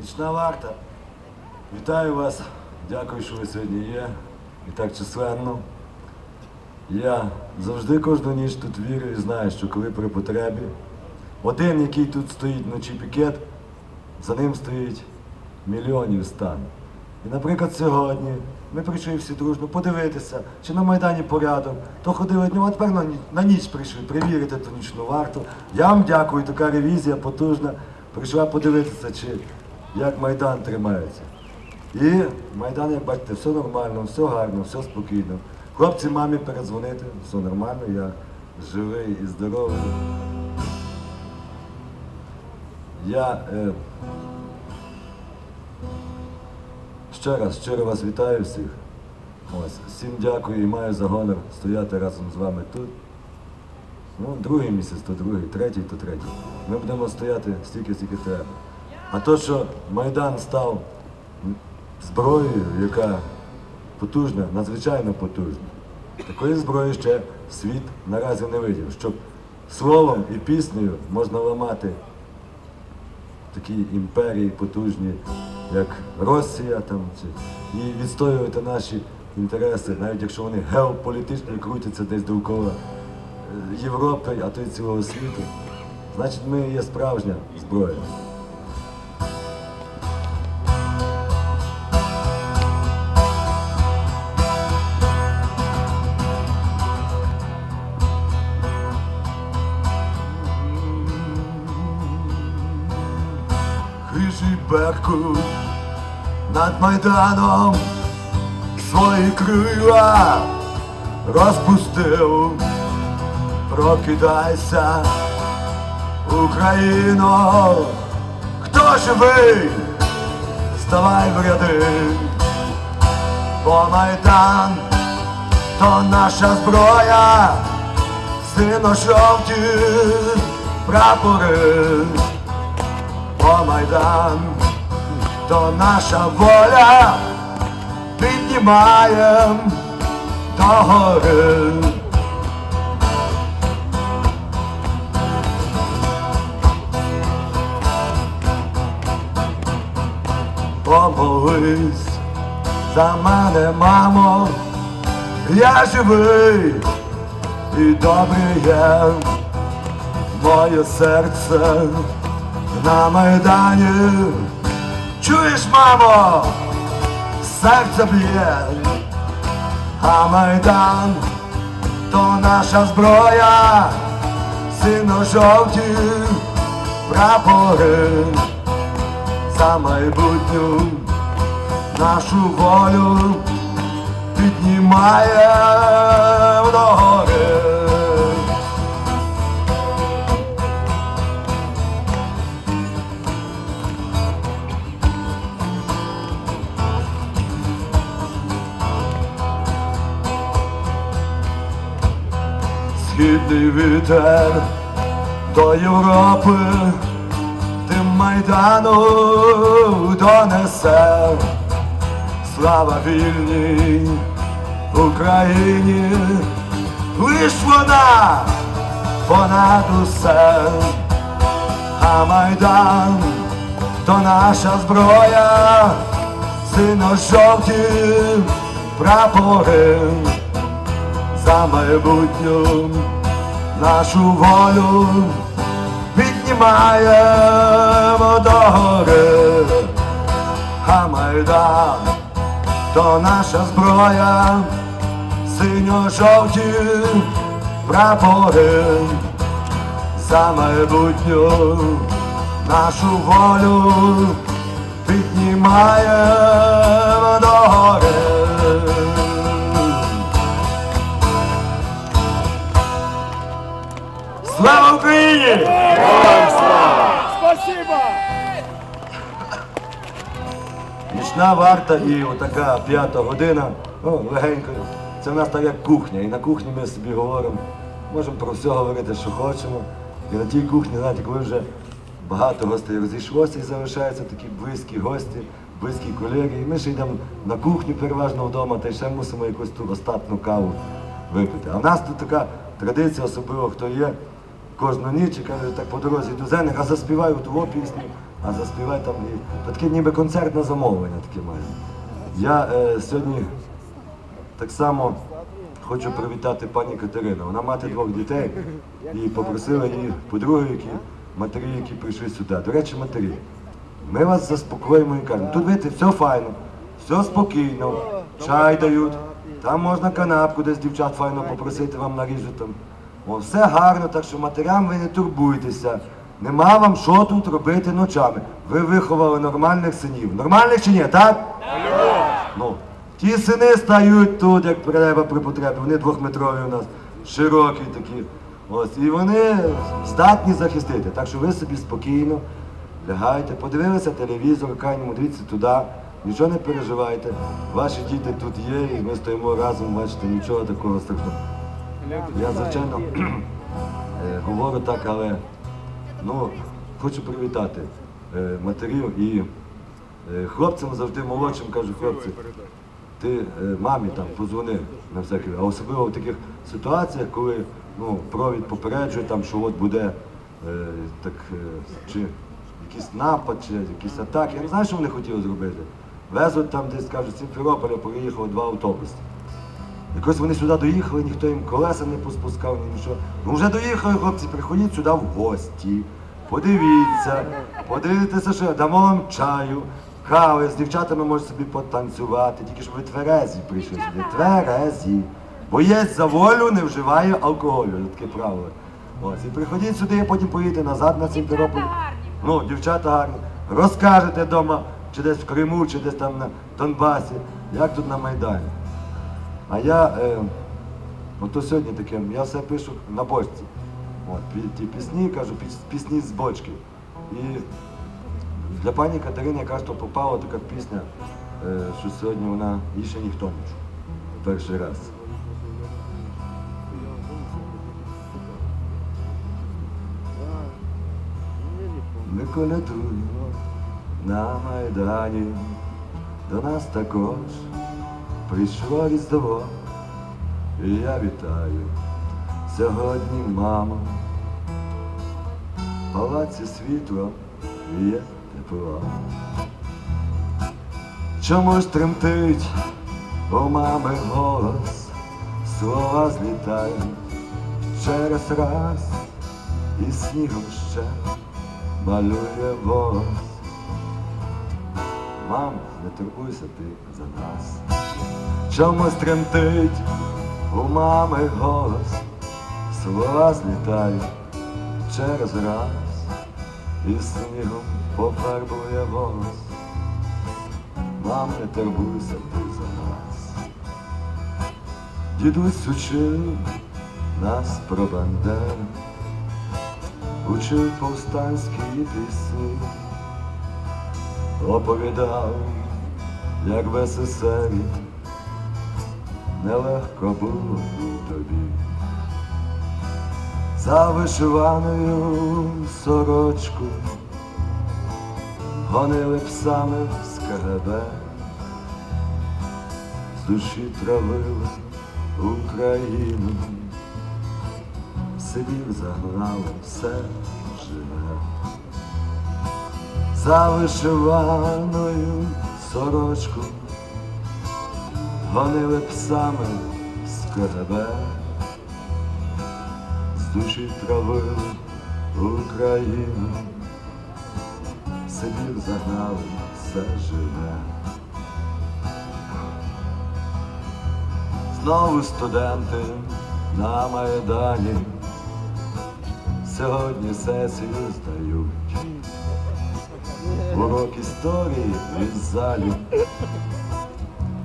Нічна варта. Вітаю вас. Дякую, що ви сьогодні є. І так численно. Я завжди кожну ніч тут вірю і знаю, що коли при потребі, один, який тут стоїть вночі пікет, за ним стоїть мільйонів стан. І, наприклад, сьогодні ми прийшли всі дружно подивитися, чи на Майдані порядок, то ходили днем, а тепер на, ні- на ніч прийшли перевірити ту нічну варту. Я вам дякую, така ревізія потужна. Прийшла подивитися, чи як Майдан тримається. І Майдан, як бачите, все нормально, все гарно, все спокійно. Хлопці мамі передзвонити, все нормально, я живий і здоровий. Я е, ще раз щиро вас вітаю всіх. Ось, всім дякую і маю за гонор стояти разом з вами тут. Ну, другий місяць, то другий, третій, то третій. Ми будемо стояти стільки, скільки треба. А то, що Майдан став зброєю, яка потужна, надзвичайно потужна. Такої зброї ще світ наразі не видів, щоб словом і піснею можна ламати такі імперії потужні, як Росія там, і відстоювати наші інтереси, навіть якщо вони геополітично крутяться десь довкола е, Європи, а то й цілого світу. Значить, ми є справжня зброя. Беркут над Майданом свої крила розпустив. Прокидайся, Україно, хто живий, ставай в ряди, бо Майдан то наша зброя, сино-жовті прапори. О Майдан, то наша воля піднімаєм до гори. Помолись за мене, мамо, я живий і добрий є моє серце на Майдані. Чуєш, мамо, серце б'є, а Майдан то наша зброя, сино-жовті прапори за майбутню нашу волю піднімає до Східний вітер до Європи, тим майдану донесе. Слава вільній Україні, лиш вона понад усе, а майдан то наша зброя, сино-жовті прапори за майбутню нашу волю піднімаємо до гори, а майдан то наша зброя, синьо-жовті прапори. За майбутню нашу волю піднімаємо до гори. Слава Україні! Спасибо! Нічна варта і отака п'ята година, ну, легенько. Це в нас так як кухня. І на кухні ми собі говоримо, можемо про все говорити, що хочемо. І на тій кухні, знаєте, коли вже багато гостей розійшлося і залишаються такі близькі гості, близькі колеги. І ми ще йдемо на кухню переважно вдома, та й ще мусимо якусь ту остатну каву випити. А в нас тут така традиція, особливо хто є, кожну ніч і каже, так по дорозі до зених, а заспіваю ту пісню, а заспівай там і таке ніби концертне замовлення таке має. Я е, сьогодні так само хочу привітати пані Катерину. Вона мати двох дітей і попросила її подруги, які матері, які прийшли сюди. До речі, матері, ми вас заспокоїмо і кажемо. Тут видите, все файно, все спокійно, чай дають, там можна канапку десь дівчат файно попросити, вам наріжуть там. О, все гарно, так що матерям ви не турбуйтеся. Нема вам що тут робити ночами. Ви виховали нормальних синів. Нормальних чи ні, так? Ну, ті сини стають тут, як треба при потребі. Вони двохметрові у нас, широкі такі. Ось, і вони здатні захистити. Так що ви собі спокійно лягайте, подивилися телевізор, крайньому дивіться туди, нічого не переживайте. Ваші діти тут є, і ми стоїмо разом, бачите, нічого такого страшного. Я, звичайно, е, говорю так, але ну, хочу привітати е, матерів і е, хлопцям завжди молодшим кажу, хлопці, ти мамі там позвони на всякий, а особливо в таких ситуаціях, коли ну, провід попереджує, там, що от буде так, чи якийсь напад, чи якісь атаки. Я не знаю, що вони хотіли зробити. Везуть там десь, кажуть, з Сімферополя приїхало два автобуси. Якось вони сюди доїхали, ніхто їм колеса не поспускав, ні нічого. Ну вже доїхали, хлопці, приходіть сюди в гості. Подивіться, подивіться, що я дамо вам чаю, кави, з дівчатами можете собі потанцювати, тільки щоб ви тверезі прийшли сюди. Тверезі. Бо є за волю, не вживає алкоголю. Таке правило. Ось. І приходіть сюди, а потім поїдете назад на Сімферополь. Ну, дівчата гарні. Розкажете вдома, чи десь в Криму, чи десь там на Донбасі, як тут на Майдані. А я, е, ото сьогодні таке, я все пишу на бочці. От, ті пісні, кажу, піс- пісні з бочки. І для пані Катерини якраз то попала така пісня, е, що сьогодні вона її ще ніхто не чув. Перший раз. Ми колядуємо на Майдані, до нас також прийшло різдво, і я вітаю сьогодні, мамо, в палаці світло є тепло. Чомусь тремтить у мами голос, слова злітають через раз, і снігом ще малює волос. Мам, не турбуйся ти за нас. Чомусь тремтить у мами голос, слова злітають через раз, і снігом пофарбує волос. Мам, не турбуйся ти за нас. Дідусь учив нас про бандер, учив повстанські пісні оповідав, як в СССР нелегко було тобі. За вишиваною сорочку гонили псами з КГБ, з душі травили Україну, Сибір загнали все живе. За вишиваною сорочку гонили псами КГБ, з душі травили Україну, Сибір загнали все живе. Знову студенти на Майдані сьогодні сесію здають. Урок історії із залі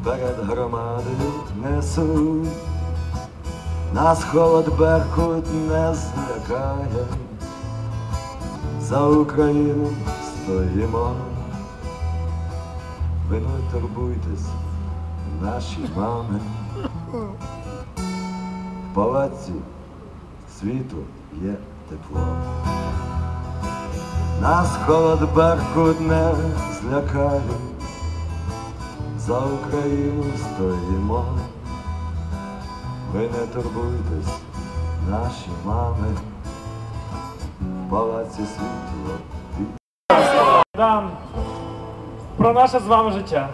перед громадою несуть. Нас холод беркут не злякає, за Україну стоїмо. Ви не турбуйтесь, наші мами. В палаці світу є тепло. Нас холод беркут не злякає, за Україну стоїмо. Ви не турбуйтесь, наші мами, в палаці світло Дам про наше з вами життя.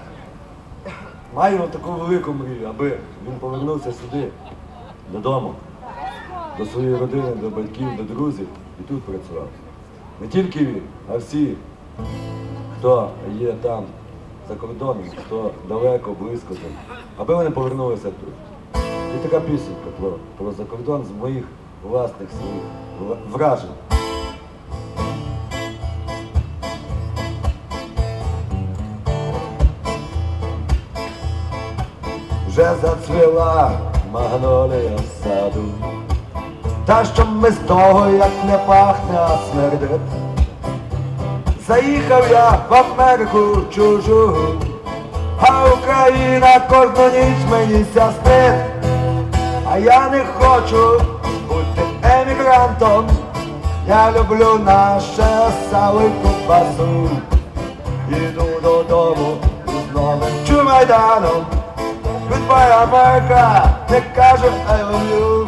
Маю таку велику мрію, аби він повернувся сюди, додому, до своєї родини, до батьків, до друзів і тут працював. Не тільки він, а всі, хто є там за кордоном, хто далеко, близько там, аби вони повернулися тут. І така пісенька про, про закордон з моїх власних своїх вражень. Вже зацвіла магнолія в саду, та що ми з того, як не пахне, смердить. Заїхав я в Америку чужу, а Україна кожну ніч мені сястить. А я не хочу бути емігрантом, я люблю наше сало й ковбасу. Іду додому з новим чумайданом. Goodbye, Америка, не кажу I love you.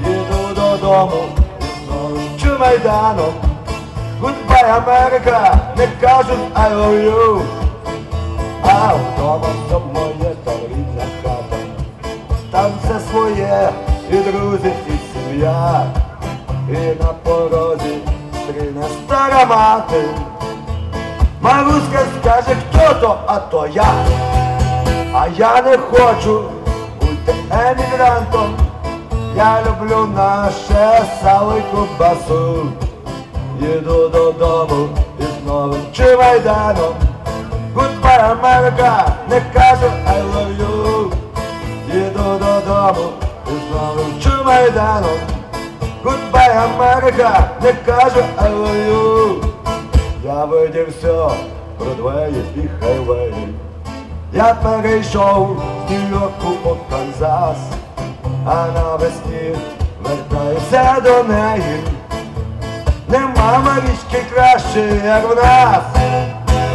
Їду додому з новим чумайданом. Goodbye, Америка, не кажу I love you. А вдома все моє та рідна хата. Там все своє, і друзі, і сім'я. І на порозі стріне стара мати. Маруська скаже, хто то, а то я. А я не хочу бути емігрантом. Я люблю наше сало й ковбасу. Їду додому із новим чимайданом. Goodbye, Америка, не кажу I love you. Їду додому із новим чимайданом. Goodbye, Америка, не кажу I love you. Я видів все, Бродвеї і хайвеї. Я перейшов з Нью-Йорку по Канзас, а навесні вертаюся до неї. Нема марічки краще, як в нас,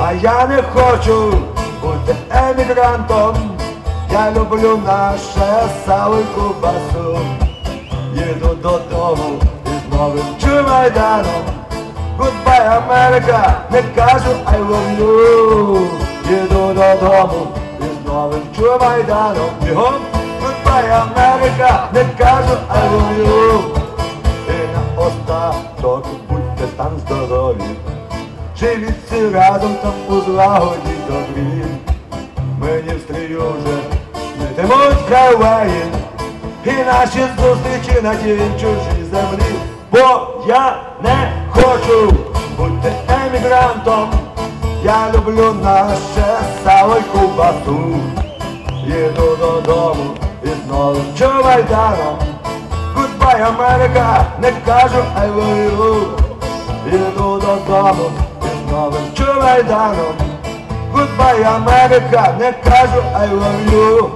а я не хочу бути емігрантом. Я люблю наше сало й ковбасу. Їду додому із новим чумайданом. Goodbye, Америка, не кажу I love you. Їду додому із новим чумайданом. Бігом, Goodbye, Америка, не кажу I love you. І на остаток там здорові. Живіть всі разом там у злагоді добрі. Мені в стрію вже снитимуть хайвеї. І наші зустрічі на тій чужій землі. Бо я не хочу бути емігрантом. Я люблю наше сало й ковбасу. Їду додому із новим чумайданом. Goodbye, Америка, не кажу I love you. Їду додому із новим чумайданом. Goodbye, Америка, не кажу I love you.